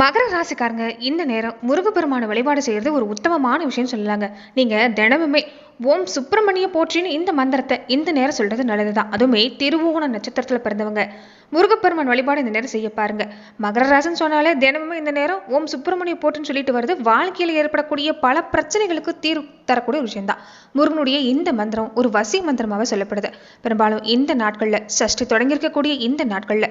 மகர ராசிக்காரங்க இந்த நேரம் முருகப்பெருமான வழிபாடு செய்யறது ஒரு உத்தமமான விஷயம் சொல்லலாங்க நீங்க தினமுமே ஓம் சுப்பிரமணிய போற்றின்னு இந்த மந்திரத்தை இந்த நேரம் சொல்றது நல்லதுதான். அதுவுமே திருவோண நட்சத்திரத்துல பிறந்தவங்க. முருகப்பெருமான் வழிபாடு இந்த நேரம் செய்ய பாருங்க. மகர ராசின்னு சொன்னாலே தினமுமே இந்த நேரம் ஓம் சுப்பிரமணிய போட்டுன்னு சொல்லிட்டு வருது வாழ்க்கையில் ஏற்படக்கூடிய பல பிரச்சனைகளுக்கு தீர்வு தரக்கூடிய ஒரு விஷயம்தான். முருகனுடைய இந்த மந்திரம் ஒரு வசி மந்திரமாக சொல்லப்படுது. பெரும்பாலும் இந்த நாட்கள்ல சஷ்டி தொடங்கி இருக்கக்கூடிய இந்த நாட்கள்ல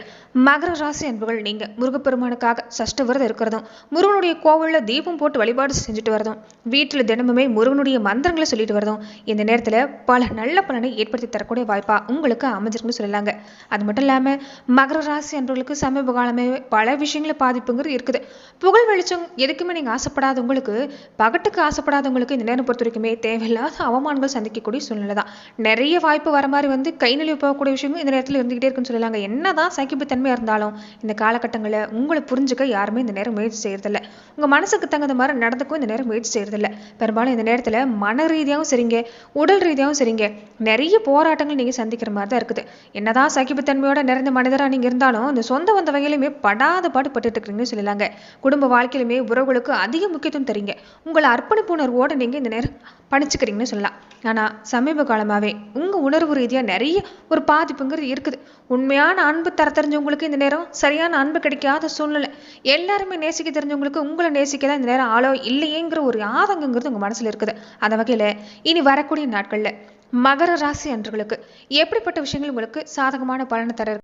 மகர ராசி அன்புகள் நீங்க முருகப்பெருமானுக்காக சஷ்ட விரதம் இருக்கிறதும் முருகனுடைய கோவிலில் தீபம் போட்டு வழிபாடு செஞ்சுட்டு வரதும் வீட்டுல தினமுமே முருகனுடைய மந்திரங்களை சொல்லிட்டு வரதும் இந்த நேரத்துல பல நல்ல பலனை ஏற்படுத்தி தரக்கூடிய வாய்ப்பா உங்களுக்கு அமைஞ்சிருக்குன்னு சொல்லலாங்க. அது மட்டும் இல்லாம மகர ராசி அன்பர்களுக்கு சமீப காலமே பல விஷயங்கள பாதிப்புங்கிறது இருக்குது. புகழ் வெளிச்சம் எதுக்குமே நீங்கள் ஆசைப்படாதவங்களுக்கு பகட்டுக்கு ஆசைப்படாதவங்களுக்கு இந்த நேரம் பொறுத்த வரைக்குமே தேவையில்லாத அவமானங்கள் சந்திக்கக்கூடிய சூழ்நிலை தான். நிறைய வாய்ப்பு வர மாதிரி வந்து கை நழுவி போகக்கூடிய விஷயங்கள் இந்த நேரத்தில் இருந்துகிட்டே இருக்குன்னு சொல்லலாங்க. என்னதான் சகிப்புத்தன்மையாக இருந்தாலும் இந்த காலகட்டங்களில் உங்களை புரிஞ்சுக்க யாருமே இந்த நேரம் முயற்சி செய்யறதில்ல. உங்கள் மனசுக்கு தகுந்த மாதிரி நடந்துக்கும் இந்த நேரம் முயற்சி செய்யறதில்ல. பெரும்பாலும் இந்த நேரத்தில் மன ரீதியாகவும் சரிங்க உடல் ரீதியாகவும் சரிங்க. நிறைய போராட்டங்கள் நீங்கள் சந்திக்கிற மாதிரி தான் இருக்குது. என்னதான் சகிப்புத்தன்மையோட நிறைந்த மனிதரா நீங்கள் இருந்தாலும் இந்த சொந்த வந்த வகையிலுமே படாத பாடு பட்டுட்டு இருக்கிறீங்கன்னு சொல்லலாங்க குடும்ப வாழ்க்கையிலுமே உறவுகளுக்கு அதிக முக்கியத்துவம் தரீங்க. உங்களை அர்ப்பணிப்பு உணர்வோட நீங்க இந்த நேரம் பணிச்சுக்கிறீங்கன்னு சொல்லலாம். ஆனால் சமீப காலமாகவே உங்க உணர்வு ரீதியா நிறைய ஒரு பாதிப்புங்கிறது இருக்குது. உண்மையான அன்பு தர தெரிஞ்சவங்களுக்கு இந்த நேரம் சரியான அன்பு கிடைக்காத சூழ்நிலை. எல்லாருமே நேசிக்க தெரிஞ்சவங்களுக்கு உங்களை நேசிக்க தான் இந்த நேரம் ஆளோ இல்லையேங்கிற ஒரு ஆதங்கங்கிறது உங்க மனசுல இருக்குது. அந்த வகையில இனி வரக்கூடிய நாட்கள்ல மகர ராசி அன்றுகளுக்கு எப்படிப்பட்ட விஷயங்கள் உங்களுக்கு சாதகமான பலனை தர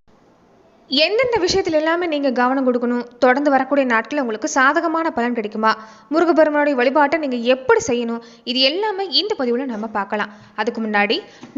எந்தெந்த விஷயத்தில் எல்லாமே நீங்கள் கவனம் கொடுக்கணும். தொடர்ந்து வரக்கூடிய நாட்களில் உங்களுக்கு சாதகமான பலன் கிடைக்குமா? முருகபெருமனுடைய வழிபாட்டை நீங்கள் எப்படி செய்யணும்? இது எல்லாமே இந்த பதிவில் நம்ம பார்க்கலாம். அதுக்கு முன்னாடி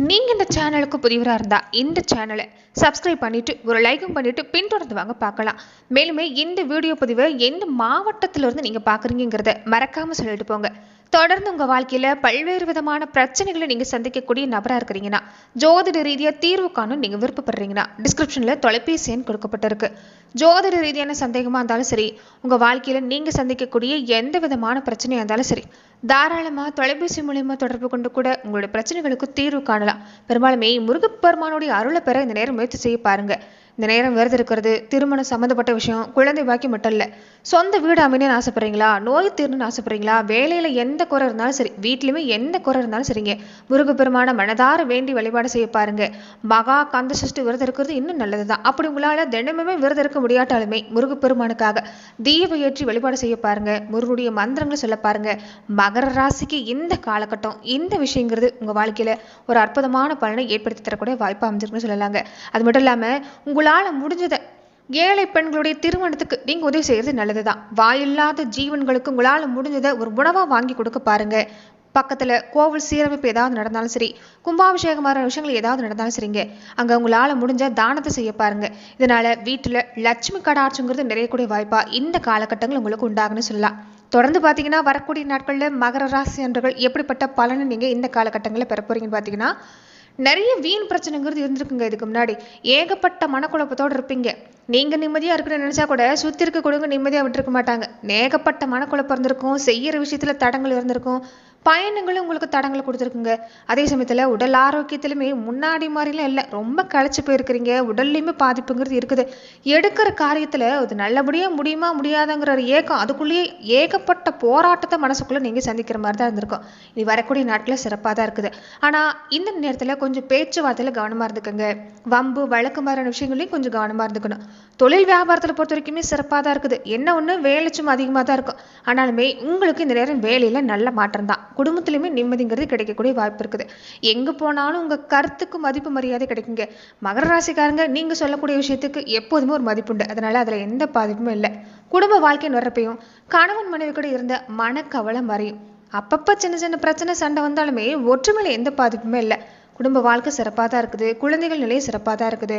நீங்கள் இந்த சேனலுக்கு புதிவராக இருந்தால் இந்த சேனலை சப்ஸ்கிரைப் பண்ணிவிட்டு ஒரு லைக்கும் பண்ணிவிட்டு பின்தொடர்ந்து வாங்க பார்க்கலாம். மேலுமே இந்த வீடியோ பதிவை எந்த மாவட்டத்திலிருந்து இருந்து பார்க்குறீங்கிறத மறக்காமல் சொல்லிட்டு போங்க. தொடர்ந்து உங்கள் வாழ்க்கையில் பல்வேறு விதமான பிரச்சனைகளை நீங்கள் சந்திக்கக்கூடிய நபராக இருக்கிறீங்கன்னா ஜோதிட ரீதியாக தீர்வு காணும் நீங்கள் விருப்பப்படுறீங்கன்னா டிஸ்கிரிப்ஷனில் தொலைபேசி எண் கொடுக்கப்பட்டிருக்கு. ஜோதிட ரீதியான சந்தேகமாக இருந்தாலும் சரி உங்கள் வாழ்க்கையில் நீங்கள் சந்திக்கக்கூடிய எந்த விதமான பிரச்சனையாக இருந்தாலும் சரி தாராளமாக தொலைபேசி மூலயமா தொடர்பு கொண்டு கூட உங்களுடைய பிரச்சனைகளுக்கு தீர்வு காணலாம். பெரும்பாலுமே முருகப்பெருமானுடைய அருளை பெற இந்த நேரம் முயற்சி செய்ய பாருங்கள் இந்த நேரம் விரதம் இருக்கிறது திருமணம் சம்மந்தப்பட்ட விஷயம் குழந்தை பாக்கி மட்டும் இல்லை. சொந்த வீடு அமையணும்னு ஆசைப்படுறீங்களா? நோய் தீர்ணுன்னு ஆசைப்படுறீங்களா? வேலையில எந்த குறை இருந்தாலும் சரி வீட்லையுமே எந்த குறை இருந்தாலும் சரிங்க. முருகப்பெருமான மனதார வேண்டி வழிபாடு செய்ய பாருங்க. மகா கந்த சஷ்டி விரதம் இருக்கிறது இன்னும் நல்லதுதான். அப்படி உங்களால தினமுமே விரதம் இருக்க முடியாட்டாலுமே முருகப்பெருமானுக்காக தீப ஏற்றி வழிபாடு செய்ய பாருங்க. முருகனுடைய மந்திரங்களை சொல்ல பாருங்க. மகர ராசிக்கு இந்த காலகட்டம் இந்த விஷயங்கிறது உங்க வாழ்க்கையில ஒரு அற்புதமான பலனை ஏற்படுத்தி தரக்கூடிய வாய்ப்பு அமைஞ்சிருக்குன்னு சொல்லலாங்க. அது மட்டும் இல்லாம உங்களால் முடிஞ்சதை ஏழை பெண்களுடைய திருமணத்துக்கு நீங்கள் உதவி செய்கிறது நல்லது தான் வாயில்லாத ஜீவன்களுக்கு உங்களால் முடிஞ்சதை ஒரு உணவாக வாங்கி கொடுக்க பாருங்கள் பக்கத்தில் கோவில் சீரமைப்பு ஏதாவது நடந்தாலும் சரி கும்பாபிஷேகம் மாதிரி விஷயங்கள் ஏதாவது நடந்தாலும் சரிங்க. அங்கே உங்களால் முடிஞ்ச தானத்தை செய்ய பாருங்க. இதனால் வீட்டில் லட்சுமி கடாட்சங்கிறது நிறையக்கூடிய வாய்ப்பா இந்த காலகட்டங்கள் உங்களுக்கு உண்டாகுன்னு சொல்லலாம். தொடர்ந்து பார்த்தீங்கன்னா வரக்கூடிய நாட்களில் மகர ராசி அன்றர்கள் எப்படிப்பட்ட பலனை நீங்கள் இந்த காலகட்டங்களில் பெற போகிறீங்கன்னு பார்த்தீங்கன்னா நிறைய வீண் பிரச்சனைங்கிறது இருந்திருக்குங்க இதுக்கு முன்னாடி. ஏகப்பட்ட மனக்குழப்பத்தோடு இருப்பீங்க. நீங்க நிம்மதியா இருக்குன்னு நினைச்சா கூட சுத்தி இருக்க கொடுங்க நிம்மதியா விட்டுருக்க மாட்டாங்க. ஏகப்பட்ட மனக்குழப்பம் இருந்திருக்கும் செய்யற விஷயத்துல தடங்கள் இருந்திருக்கும். பயணங்களும் உங்களுக்கு தடங்களை கொடுத்துருக்குங்க. அதே சமயத்தில் உடல் ஆரோக்கியத்திலுமே முன்னாடி மாதிரிலாம் இல்லை. ரொம்ப களைச்சி போயிருக்கிறீங்க. உடல்லையுமே பாதிப்புங்கிறது இருக்குது. எடுக்கிற காரியத்தில் அது நல்லபடியாக முடியுமா முடியாதங்கிற ஒரு ஏக்கம். அதுக்குள்ளேயே ஏகப்பட்ட போராட்டத்தை மனசுக்குள்ளே நீங்கள் சந்திக்கிற மாதிரி தான் இருந்திருக்கும். இனி வரக்கூடிய நாட்டில் சிறப்பாக தான் இருக்குது. ஆனால் இந்த நேரத்தில் கொஞ்சம் பேச்சுவார்த்தையில் கவனமாக இருந்துக்கோங்க. வம்பு வழக்கு மாதிரியான விஷயங்களையும் கொஞ்சம் கவனமாக இருந்துக்கணும். தொழில் வியாபாரத்தில் பொறுத்த வரைக்குமே சிறப்பாக தான் இருக்குது. என்ன ஒன்று வேலை சும்மா அதிகமாக தான் இருக்கும். ஆனாலுமே உங்களுக்கு இந்த நேரம் வேலையில் நல்ல மாற்றம் தான். குடும்பத்திலுமே நிம்மதிங்கிறது கிடைக்கக்கூடிய வாய்ப்பு இருக்குது. எங்க போனாலும் உங்க கருத்துக்கு மதிப்பு மரியாதை கிடைக்குங்க. மகர ராசிக்காரங்க நீங்க சொல்லக்கூடிய விஷயத்துக்கு எப்போதுமே ஒரு மதிப்புண்டு. அதனால அதுல எந்த பாதிப்புமே இல்லை. குடும்ப வாழ்க்கைன்னு வர்றப்பையும் கணவன் மனைவி கூட இருந்த மனக்கவலை மறையும். அப்பப்போ சின்ன சின்ன பிரச்சனை சண்டை வந்தாலுமே ஒற்றுமையில எந்த பாதிப்புமே இல்லை. குடும்ப வாழ்க்கை சிறப்பாக தான் இருக்குது. குழந்தைகள் நிலை சிறப்பாக தான் இருக்குது.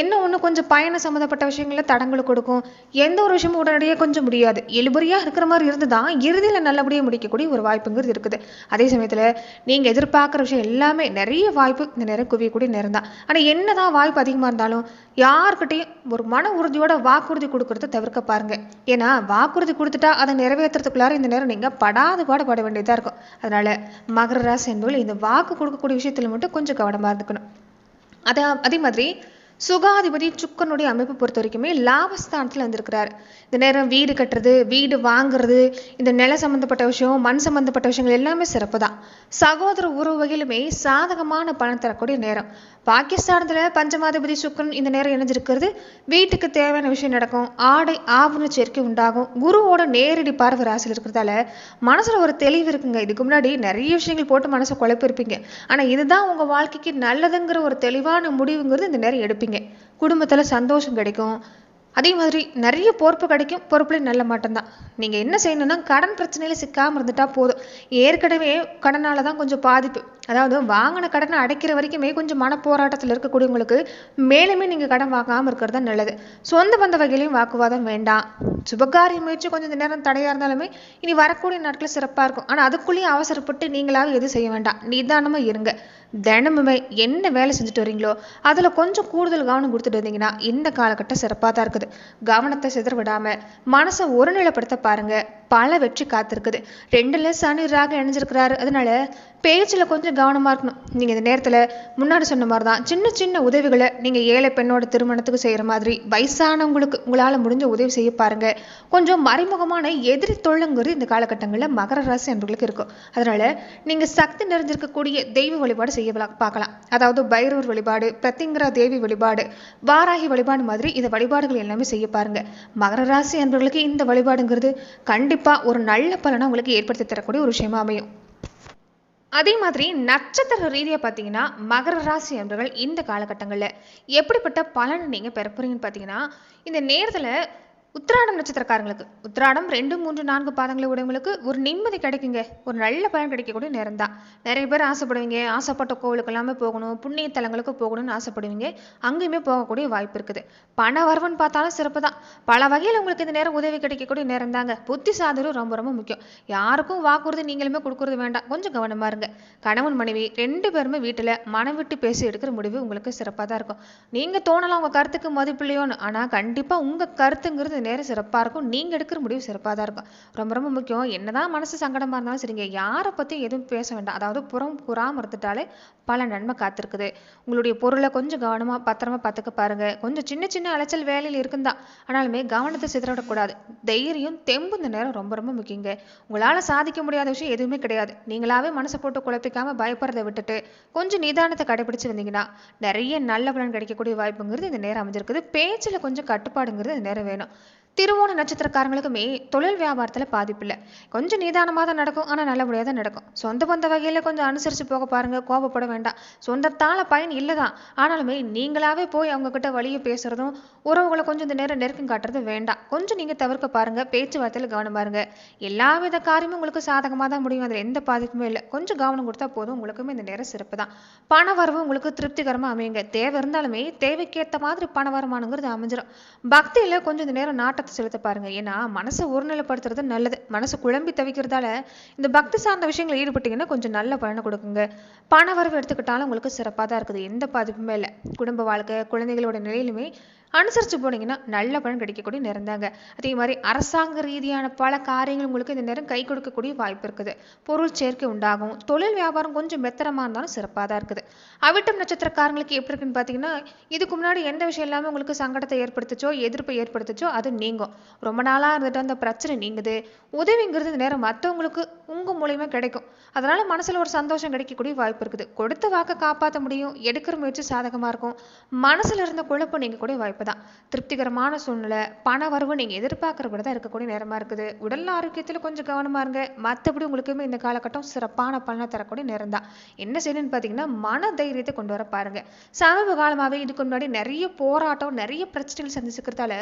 என்ன ஒன்று கொஞ்சம் பயணம் சம்மந்தப்பட்ட விஷயங்களில் தடங்கள் கொடுக்கும். எந்த ஒரு விஷயமும் உடனடியாக கொஞ்சம் முடியாது. எழுபறியாக இருக்கிற மாதிரி இருந்து தான் இறுதியில் நல்லபடியாக முடிக்கக்கூடிய ஒரு வாய்ப்புங்கிறது இருக்குது. அதே சமயத்தில் நீங்கள் எதிர்பார்க்குற விஷயம் எல்லாமே நிறைய வாய்ப்பு இந்த நேரம் குவியக்கூடிய நேரம் தான். ஆனால் என்ன தான் வாய்ப்பு அதிகமாக இருந்தாலும் யார்கிட்டையும் ஒரு மன உறுதியோட வாக்குறுதி கொடுக்கறத தவிர்க்க பாருங்கள் ஏன்னா வாக்குறுதி கொடுத்துட்டா அதை நிறைவேற்றுறதுக்குள்ளார இந்த நேரம் நீங்கள் படாது பாடுபட வேண்டியதாக இருக்கும். அதனால் மகர ராசி என்பவர்கள் இந்த வாக்கு கொடுக்கக்கூடிய விஷயத்தில் மட்டும் கொஞ்சம் கவனமா இருந்துக்கணும். அதே அதே மாதிரி சுகாதிபதி சுக்கனுடைய அமைப்பு பொறுத்த வரைக்குமே லாபஸ்தானத்தில் வந்திருக்கிறார். இந்த நேரம் வீடு கட்டுறது வீடு வாங்குறது இந்த நில சம்மந்தப்பட்ட விஷயம் மண் சம்மந்தப்பட்ட விஷயங்கள் எல்லாமே சிறப்பு தான். சகோதர உறவு வகையிலுமே சாதகமான பணம் தரக்கூடிய நேரம். பாகிஸ்தானத்தில் பஞ்சமாதிபதி சுக்கன் இந்த நேரம் இணைஞ்சிருக்கிறது. வீட்டுக்கு தேவையான விஷயம் நடக்கும். ஆடை ஆவண சேர்க்கை உண்டாகும். குருவோட நேரடி பார்வை ராசியில் இருக்கிறதால மனசுல ஒரு தெளிவு இருக்குங்க. இதுக்கு முன்னாடி நிறைய விஷயங்கள் போட்டு மனசை குழப்பிருப்பீங்க ஆனா இதுதான் உங்க வாழ்க்கைக்கு நல்லதுங்கிற ஒரு தெளிவான முடிவுங்கிறது இந்த நேரம் எடுப்பீங்க. குடும்பத்துல சந்தோஷம் கிடைக்கும். அதே மாதிரி நிறைய பொறுப்பு கிடைக்கும். பொறுப்புலையும் நல்ல மாட்டம்தான் நீங்கள் என்ன செய்யணும்னா கடன் பிரச்சனையில் சிக்காமல் இருந்துட்டா போதும். ஏற்கனவே கடனால் தான் கொஞ்சம் பாதிப்பு. அதாவது வாங்கின கடனை அடைக்கிற வரைக்குமே கொஞ்சம் மன போராட்டத்தில் இருக்கக்கூடியவங்களுக்கு மேலுமே நீங்கள் கடன் வாங்காமல் இருக்கிறது தான் நல்லது. சொந்த பந்த வகையிலையும் வாக்குவாதம் வேண்டாம். சுபகாரிய முயற்சி கொஞ்சம் இந்த நேரம் தடையாக இருந்தாலுமே இனி வரக்கூடிய நாட்கள் சிறப்பாக இருக்கும். ஆனால் அதுக்குள்ளேயும் அவசரப்பட்டு நீங்களாக எதுவும் செய்ய வேண்டாம். நிதானமாக இருங்க. தினமுமே என்ன வேலை செஞ்சுட்டு வரீங்களோ அதில் கொஞ்சம் கூடுதல் கவனம் கொடுத்துட்டு வந்தீங்கன்னா இந்த காலகட்டம் சிறப்பாக தான் இருக்குது. கவனத்தை சிதற விடாம மனசை ஒருநிலைப்படுத்த பாருங்க. பல வெற்றி காத்திருக்குது. ரெண்டுல சனி ராக இணைஞ்சிருக்கிறாரு. அதனால பேச்சில் கொஞ்சம் கவனமாக இருக்கணும். நீங்கள் இந்த நேரத்தில் முன்னாடி சொன்ன மாதிரி தான் சின்ன சின்ன உதவிகளை நீங்கள் ஏழை பெண்ணோட திருமணத்துக்கு செய்கிற மாதிரி வயசானவங்களுக்கு உங்களால் முடிஞ்ச உதவி செய்ய பாருங்கள் கொஞ்சம் மறைமுகமான எதிரி தொழிலுங்கிறது இந்த காலகட்டங்களில் மகர ராசி அன்பர்களுக்கு இருக்கும். அதனால் நீங்கள் சக்தி நிறைஞ்சிருக்கக்கூடிய தெய்வ வழிபாடு செய்ய பார்க்கலாம். அதாவது பைரவர் வழிபாடு பிரத்திங்கரா தேவி வழிபாடு வாராகி வழிபாடு மாதிரி இந்த வழிபாடுகள் எல்லாமே செய்ய பாருங்கள் மகர ராசி அன்பர்களுக்கு இந்த வழிபாடுங்கிறது கண்டிப்பாக ஒரு நல்ல பலனை உங்களுக்கு ஏற்படுத்தி தரக்கூடிய ஒரு விஷயமா அமையும். அதே மாதிரி நட்சத்திர ரீதியாக பார்த்தீங்கன்னா மகர ராசி அன்பர்கள் இந்த காலகட்டங்களில் எப்படிப்பட்ட பலனை நீங்கள் பெற போகிறீங்கன்னு பார்த்தீங்கன்னா இந்த நேரத்தில் உத்திராடம் நட்சத்திரக்காரங்களுக்கு. உத்திராடம் ரெண்டு மூன்று நான்கு பாதங்களை உடையவங்களுக்கு ஒரு நிம்மதி கிடைக்குங்க. ஒரு நல்ல பலன் கிடைக்கக்கூடிய நேரம் தான் நிறைய பேர் ஆசைப்படுவீங்க. ஆசைப்பட்ட கோவிலுக்கு எல்லாமே போகணும். புண்ணிய தலங்களுக்கு போகணும்னு ஆசைப்படுவீங்க. அங்கேயுமே போகக்கூடிய வாய்ப்பு இருக்குது. பண வரவுன்னு பார்த்தாலும் சிறப்பு தான். பல வகையில் உங்களுக்கு இந்த நேரம் உதவி கிடைக்கக்கூடிய நேரம் தாங்க புத்தி சாதனம் ரொம்ப ரொம்ப முக்கியம். யாருக்கும் வாக்குறுதி நீங்களுமே கொடுக்கறது வேண்டாம். கொஞ்சம் கவனமாக இருங்க. கணவன் மனைவி ரெண்டு பேருமே வீட்டில் மனம் விட்டு பேசி எடுக்கிற முடிவு உங்களுக்கு சிறப்பாக தான் இருக்கும். நீங்கள் தோணலாம் உங்கள் கருத்துக்கு மதிப்பு இல்லையோன்னு. ஆனால் கண்டிப்பாக உங்கள் கருத்துங்கிறது நேரம் சிறப்பாக இருக்கும். நீங்கள் எடுக்கிற முடிவு சிறப்பாக தான் இருக்கும். ரொம்ப ரொம்ப முக்கியம். என்னதான் மனசு சங்கடமாக இருந்தாலும் சரிங்க. யாரை பற்றி எதுவும் பேச வேண்டாம். அதாவது புறம் புறாமல் இருந்துட்டாலே பல நன்மை காத்திருக்குது. உங்களுடைய பொருளை கொஞ்சம் கவனமாக பத்திரமா பார்த்துக்க பாருங்க. கொஞ்சம் சின்ன சின்ன அலைச்சல் வேலையில் இருக்குந்தா ஆனாலுமே கவனத்தை சிதறவிடக்கூடாது. தைரியம் தெம்பு இந்த நேரம் ரொம்ப ரொம்ப முக்கியங்க. உங்களால் சாதிக்க முடியாத விஷயம் எதுவுமே கிடையாது. நீங்களாவே மனசை போட்டு குழப்பிக்காம பயப்படுறதை விட்டுட்டு கொஞ்சம் நிதானத்தை கடைபிடிச்சு வந்தீங்கன்னா நிறைய நல்ல பலன் கிடைக்கக்கூடிய வாய்ப்புங்கிறது இந்த நேரம் அமைஞ்சிருக்குது. பேச்சில் கொஞ்சம் கட்டுப்பாடுங்கிறது இந்த நேரம் வேணும். திருவோண நட்சத்திரக்காரங்களுக்குமே தொழில் வியாபாரத்தில் பாதிப்பில்லை கொஞ்சம் நிதானமாக தான் நடக்கும் ஆனால் நல்லபடியாக தான் நடக்கும். சொந்த பந்த வகையில் கொஞ்சம் அனுசரித்து போக பாருங்கள் கோபப்பட வேண்டாம். சொந்தத்தால் பயன் இல்லை தான் ஆனாலுமே நீங்களாவே போய் அவங்கக்கிட்ட வழியை பேசுறதும் உறவுகளை கொஞ்சம் இந்த நேரம் நெருக்கம் காட்டுறதும் வேண்டாம். கொஞ்சம் நீங்கள் தவிர்க்க பாருங்கள் பேச்சுவார்த்தையில் கவனம் பாருங்கள் எல்லா வித காரியமும் உங்களுக்கு சாதகமாக தான் முடியும். அதில் எந்த பாதிப்புமே இல்லை. கொஞ்சம் கவனம் கொடுத்தா போதும். உங்களுக்குமே இந்த நேரம் சிறப்பு தான். பண வரவு உங்களுக்கு திருப்திகரமாக அமையுங்க. தேவை இருந்தாலுமே தேவைக்கேற்ற மாதிரி பண வருமானங்கிறது அமைஞ்சிடும் பக்தியில் கொஞ்சம் இந்த நேரம் கவனத்தை செலுத்த பாருங்க. ஏன்னா மனசை ஒருநிலைப்படுத்துறது நல்லது. மனசு குழம்பி தவிக்கிறதால இந்த பக்தி சார்ந்த விஷயங்களை ஈடுபட்டீங்கன்னா கொஞ்சம் நல்ல பலனை கொடுக்குங்க. பண வரவு எடுத்துக்கிட்டாலும் உங்களுக்கு சிறப்பாக தான் இருக்குது. எந்த பாதிப்புமே இல்லை. குடும்ப வாழ்க்கை குழந்தைகளோட நிலையிலுமே அனுசரித்து போனீங்கன்னா நல்ல பலன் கிடைக்கக்கூடிய நேரம் தாங்க. அதே மாதிரி அரசாங்க ரீதியான பல காரியங்கள் உங்களுக்கு இந்த நேரம் கை கொடுக்கக்கூடிய வாய்ப்பு இருக்குது. பொருள் சேர்க்கை உண்டாகும். தொழில் வியாபாரம் கொஞ்சம் மெத்தனமாக இருந்தாலும் சிறப்பாக தான் இருக்குது. அவிட்டம் நட்சத்திரக்காரங்களுக்கு எப்படி இருக்குன்னு பார்த்தீங்கன்னா இதுக்கு முன்னாடி எந்த விஷயம் இல்லாமல் உங்களுக்கு சங்கடத்தை ஏற்படுத்துச்சோ எதிர்ப்பை ஏற்படுத்துச்சோ அது நீங்கும் ரொம்ப நாளாக இருந்துட்டு அந்த பிரச்சனை நீங்குது. உதவிங்கிறது இந்த நேரம் மற்றவங்களுக்கு உங்கள் மூலியமாக கிடைக்கும். அதனால் மனசில் ஒரு சந்தோஷம் கிடைக்கக்கூடிய வாய்ப்பு இருக்குது. கொடுத்த வாக்கை காப்பாற்ற முடியும். எடுக்கிற முயற்சி சாதகமாக இருக்கும். மனசில் இருந்த குழப்பம் நீங்கள் கூட வாய்ப்பு தான். திருப்திகரமான சூழ்நிலை பண வரவு நீங்கள் எதிர்பார்க்குற தான் இருக்கக்கூடிய நேரமாக இருக்குது. உடல் ஆரோக்கியத்தில் கொஞ்சம் கவனமாக இருங்க. மற்றபடி உங்களுக்குமே இந்த காலகட்டம் சிறப்பான பலனை தரக்கூடிய நேரம் தான். என்ன செய்யணும்னு பார்த்தீங்கன்னா மன தைரியத்தை கொண்டு வர பாருங்க. சமீப காலமாகவே இதுக்கு முன்னாடி நிறைய போராட்டம் நிறைய பிரச்சனைகள் சந்திச்சுக்கிறதால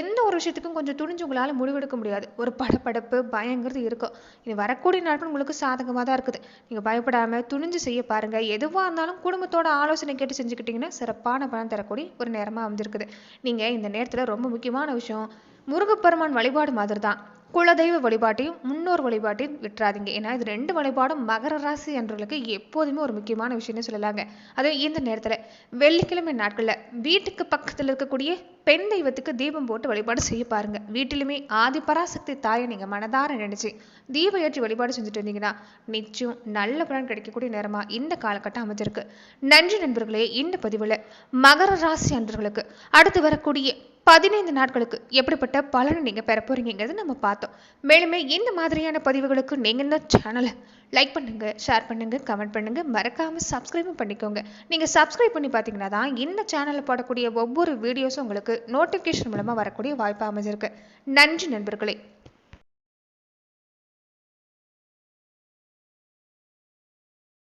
எந்த ஒரு விஷயத்துக்கும் கொஞ்சம் துணிஞ்சு உங்களால் முடிவெடுக்க முடியாது. ஒரு படப்படப்பு பயங்கிறது இருக்கும். இது வரக்கூடிய நாட்கள் உங்களுக்கு சாதகமாக தான் இருக்குது. நீங்கள் பயப்படாமல் துணிஞ்சு செய்ய பாருங்க. எதுவாக இருந்தாலும் குடும்பத்தோட ஆலோசனை கேட்டு செஞ்சுக்கிட்டிங்கன்னா சிறப்பான பலன் தரக்கூடிய ஒரு நேரமாக அமைஞ்சிருக்குது. நீங்கள் இந்த நேரத்தில் ரொம்ப முக்கியமான விஷயம் முருகப்பெருமான் வழிபாடு மாதிரி தான் குலதெய்வ வழிபாட்டையும் முன்னோர் வழிபாட்டையும் விட்டுறாதீங்க. ஏன்னா இது ரெண்டு வழிபாடும் மகர ராசி என்றவர்களுக்கு எப்போதுமே ஒரு முக்கியமான விஷயம்னு சொல்லலாங்க. அதுவும் இந்த நேரத்தில் வெள்ளிக்கிழமை நாட்களில் வீட்டுக்கு பக்கத்தில் இருக்கக்கூடிய பெண் தெய்வத்துக்கு தீபம் போட்டு வழிபாடு செய்ய பாருங்க. வீட்டிலுமே ஆதி பராசக்தி தாயை நீங்கள் மனதார நினைச்சு தீபம் ஏற்றி வழிபாடு செஞ்சுட்டு இருந்தீங்கன்னா நிச்சயம் நல்ல பலன் கிடைக்கக்கூடிய நேரமா இந்த காலகட்டம் அமைஞ்சிருக்கு. நன்றி நண்பர்களே இந்த பதிவில் மகர ராசி அன்றர்களுக்கு அடுத்து வரக்கூடிய பதினைந்து நாட்களுக்கு எப்படிப்பட்ட பலனை நீங்கள் பெற போகிறீங்கிறது நம்ம பார்த்தோம். மேலுமே இந்த மாதிரியான பதிவுகளுக்கு நீங்கள் இந்த சேனலை லைக் பண்ணுங்கள் ஷேர் பண்ணுங்கள் கமெண்ட் பண்ணுங்கள் மறக்காமல் சப்ஸ்கிரைபும் பண்ணிக்கோங்க. நீங்கள் சப்ஸ்கிரைப் பண்ணி பார்த்தீங்கன்னா தான் இந்த சேனலில் போடக்கூடிய ஒவ்வொரு வீடியோஸும் உங்களுக்கு நோட்டிஃபிகேஷன் மூலமாக வரக்கூடிய வாய்ப்பு அமைஞ்சிருக்கு. நன்றி நண்பர்களே.